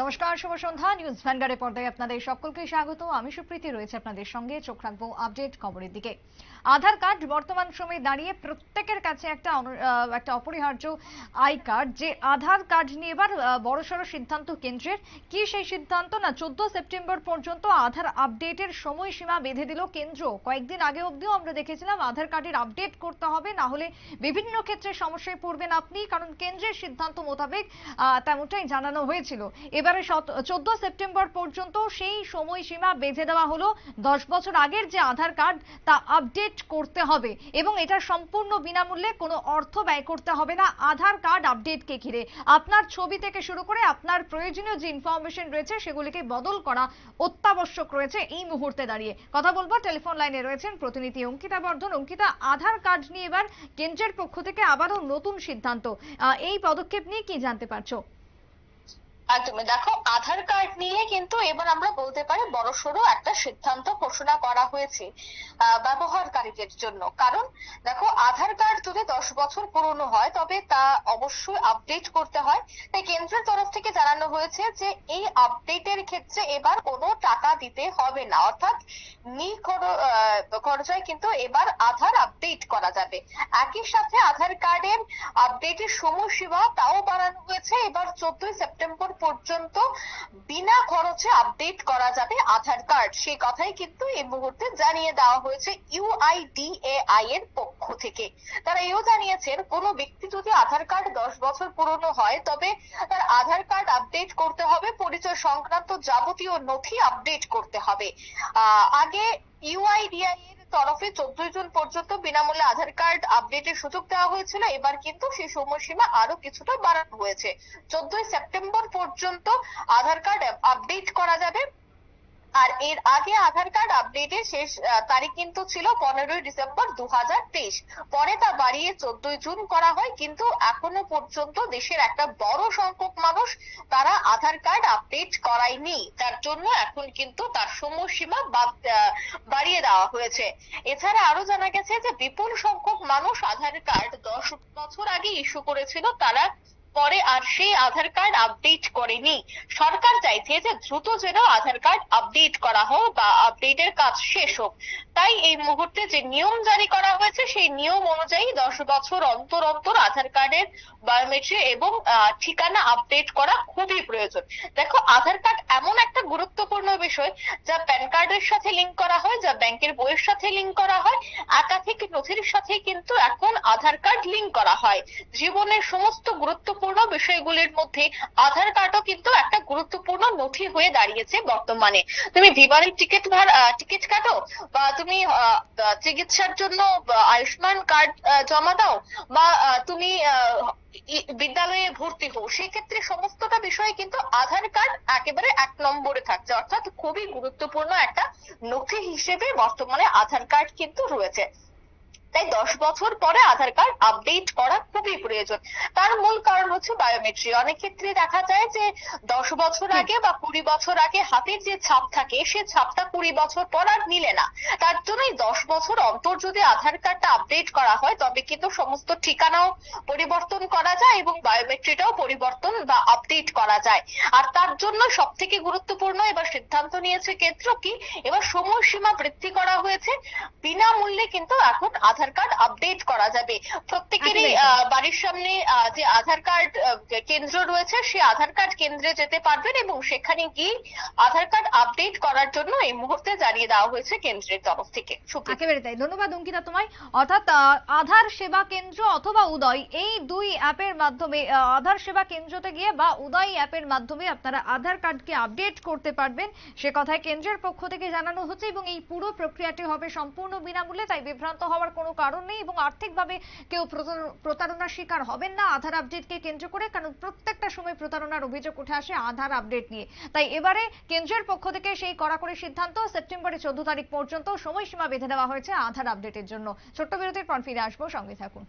নমস্কার, শুভ সন্ধ্যা। নিউজ ভ্যানগার্ডের পর্দায় আপনাদের সকলকে স্বাগত। আমি সুপ্রীতি, রয়েছে আপনাদের সঙ্গে। চোখ রাখব আপডেট খবরের দিকে। আধার কার্ড বর্তমান সময়ে দাঁড়িয়ে প্রত্যেকের কাছে একটা একটা অপরিহার্য আই কার্ড। যে আধার কার্ড নিয়ে এবার বড়সড় সিদ্ধান্ত কেন্দ্রের। কি সেই সিদ্ধান্ত? না, চোদ্দ সেপ্টেম্বর পর্যন্ত আধার আপডেটের সময়সীমা বেঁধে দিল কেন্দ্র। কয়েকদিন আগে অবধিও আমরা দেখেছিলাম আধার কার্ডের আপডেট করতে হবে, না হলে বিভিন্ন ক্ষেত্রে সমস্যায় পড়বেন আপনি, কারণ কেন্দ্রের সিদ্ধান্ত মোতাবেক তেমনটাই জানানো হয়েছিল। এবারে চোদ্দ সেপ্টেম্বর পর্যন্ত সেই সময়সীমা বেঁধে দেওয়া হলো। দশ বছর আগের যে আধার কার্ড, তা আপডেট করতে হবে এবং এটা সম্পূর্ণ বিনামূল্যে কোনো অর্থ ব্যয় করতে হবে না। আধার কার্ড আপডেটকে ঘিরে। আপনার ছবি থেকে শুরু করে আপনার প্রয়োজনীয় যে ইনফরমেশন রয়েছে, সেগুলিকে বদল করা অত্যাবশ্যক রয়েছে এই মুহূর্তে দাঁড়িয়ে। কথা বলব টেলিফোন লাইনে রয়েছেন প্রতিনিধি অঙ্কিতা বর্ধন। অঙ্কিতা, আধার কার্ড নিয়ে এবার কেন্দ্রের পক্ষ থেকে আবারও নতুন সিদ্ধান্ত। এই পদক্ষেপ নিয়ে কি জানতে পারছ? একদমই দেখো, আধার কার্ড নিয়ে কিন্তু এবার আমরা বলতে পারি বড়সড় একটা সিদ্ধান্ত ঘোষণা করা হয়েছে ব্যবহারকারীদের জন্য। কারণ দেখো, আধার কার্ড যদি দশ বছর পুরনো হয়, তবে তা অবশ্যই আপডেট করতে হয়। তাই কেন্দ্রের তরফ থেকে জানানো হয়েছে যে, এই আপডেটের ক্ষেত্রে এবার কোনো টাকা দিতে হবে না। অর্থাৎ নি খরচায় কিন্তু এবার আধার আপডেট করা যাবে। একই সাথে আধার কার্ডের আপডেটের সময়সীমা তাও বাড়ানো হয়েছে। এবার চোদ্দই সেপ্টেম্বর পর্যন্ত বিনা খরচে আপডেট করা যাবে আধার কার্ড। সেই কথাই কিন্তু এই মুহূর্তে জানিয়ে দেওয়া হয়েছে ইউআইডিএআই এর পক্ষ থেকে। তারা এও জানিয়েছেন, কোনো ব্যক্তি যদি আধার কার্ড দশ বছর পুরনো হয়, তবে তার আধার কার্ড আপডেট করতে হবে, পরিচয় সংক্রান্ত যাবতীয় নথি আপডেট করতে হবে। আগে ইউআইডিআই তরফে চোদ্দই জুন পর্যন্ত বিনামূল্যে আধার কার্ড আপডেটের সুযোগ দেওয়া হয়েছিল। এবার কিন্তু সেই সময়সীমা আরও কিছুটা বাড়ানো হয়েছে। চোদ্দই সেপ্টেম্বর পর্যন্ত আধার কার্ড আপডেট করা যাবে। এর আগে আধার কার্ড আপডেটের শেষ তারিখ কিন্তু ছিল পনেরোই ডিসেম্বর দু পরে তা বাড়িয়ে চোদ্দই জুন করা হয়, কিন্তু এখনও পর্যন্ত দেশের একটা বড় সংখ্যক মানুষ তারা আধার কার্ড আপডেট করায়নি। তার জন্য এখন কিন্তু তার সময়সীমা বাড়িয়ে দেওয়া হয়েছে। এছাড়া আরও জানা গেছে যে বিপুল সংখ্যক মানুষ আধার কার্ড দশ বছর আগে ইস্যু করেছিল, তারা পরে আর সেই আধার কার্ড আপডেট করেনি। সরকার চাইছে যে দ্রুত যেন আধার কার্ড আপডেট করা হোক বা আপডেটের কাজ শেষ হোক। তাই এই মুহূর্তে যে নিয়ম জারি করা হয়েছে, সেই নিয়ম অনুযায়ী দশ বছর অন্তর অন্তর আধার কার্ডের বায়োমেট্রি এবং ঠিকানা আপডেট করা খুবই প্রয়োজন। দেখো, আধার কার্ড এমন একটা গুরুত্বপূর্ণ বিষয় যা প্যান কার্ডের সাথে লিংক করা হয়, যা ব্যাংকের বইয়ের সাথে লিংক করা হয়, একাধিক নথির সাথে কিন্তু এখন আধার কার্ড লিংক করা হয়। জীবনের সমস্ত গুরুত্বপূর্ণ বিষয়গুলির মধ্যে আধার কার্ডও কিন্তু একটা গুরুত্বপূর্ণ নথি হয়ে দাঁড়িয়েছে বর্তমানে। তুমি বিমানের টিকিট টিকিট কাটো বা তুমি চিকিৎসার জন্য আয়ুষ্মান কার্ড জমা দাও বা তুমি বিদ্যালয়ে ভর্তি হও সেক্ষেত্রে সমস্তটা বিষয়ে কিন্তু আধার কার্ড একেবারে এক নম্বরে থাকছে। অর্থাৎ খুবই গুরুত্বপূর্ণ একটা নথি হিসেবে বর্তমানে আধার কার্ড কিন্তু রয়েছে। তাই দশ বছর পরে আধার কার্ড আপডেট করা খুবই প্রয়োজন। তার মূল কারণ হচ্ছে বায়োমেট্রি অনেক ক্ষেত্রে দেখা যায় যে দশ বছর আগে বা কুড়ি বছর আগে হাতের যে ছাপ থাকে সে ছাপটা কুড়ি বছর পর আর মিলে না। তার জন্যই দশ বছর অন্তর যদি আধার কার্ডটা আপডেট করা হয় তবে কিন্তু সমস্ত ঠিকানাও পরিবর্তন করা যায় এবং বায়োমেট্রিটাও পরিবর্তন বা আপডেট করা যায়। আর তার জন্য সব থেকে গুরুত্বপূর্ণ এবার সিদ্ধান্ত নিয়েছে কেন্দ্র কি এবার সময়সীমা বৃদ্ধি করা হয়েছে। বিনামূল্যে কিন্তু এখন আধার কার্ড আপডেট করা যাবে। প্রত্যেকেরই বাড়ির সামনে যে আধার কার্ড কেন্দ্র রয়েছে সেই আধার কার্ড কেন্দ্রে যেতে পারবেন এবং সেখানে গিয়ে আধার কার্ড আপডেট করার জন্য এই মুহূর্তে জানিয়ে দেওয়া হয়েছে কেন্দ্রের তরফ থেকে। একেবারে তাই। ধন্যবাদ অঙ্কিতা তোমায়। অর্থাৎ আধার সেবা কেন্দ্র অথবা উদয় এই দুই অ্যাপের মাধ্যমে আধার সেবা কেন্দ্রতে গিয়ে বা উদয় অ্যাপের মাধ্যমে আপনারা আধার কার্ডকে আপডেট করতে পারবেন। সে কথায় কেন্দ্রের পক্ষ থেকে জানানো হচ্ছে এবং এই পুরো প্রক্রিয়াটি হবে সম্পূর্ণ বিনামূল্যে তাই বিভ্রান্ত হওয়ার কোনো কারণ নেই এবং আর্থিকভাবে কেউ প্রতারণার শিকার হবেন না। আধার আপডেটকে কেন্দ্র করে, কারণ প্রত্যেকটা সময় প্রতারণার অভিযোগ উঠে আসে আধার আপডেট নিয়ে। তাই এবারে কেন্দ্রের পক্ষ থেকে সেই কড়াকড়ি সিদ্ধান্ত সেপ্টেম্বরের চোদ্দ তারিখ পর্যন্ত সময়সীমা বেঁধে দেওয়া হয়েছে আধার আপডেটের জন্য। ছোট্ট বিরতির পর ফিরে আসব। সঙ্গে থাকুন।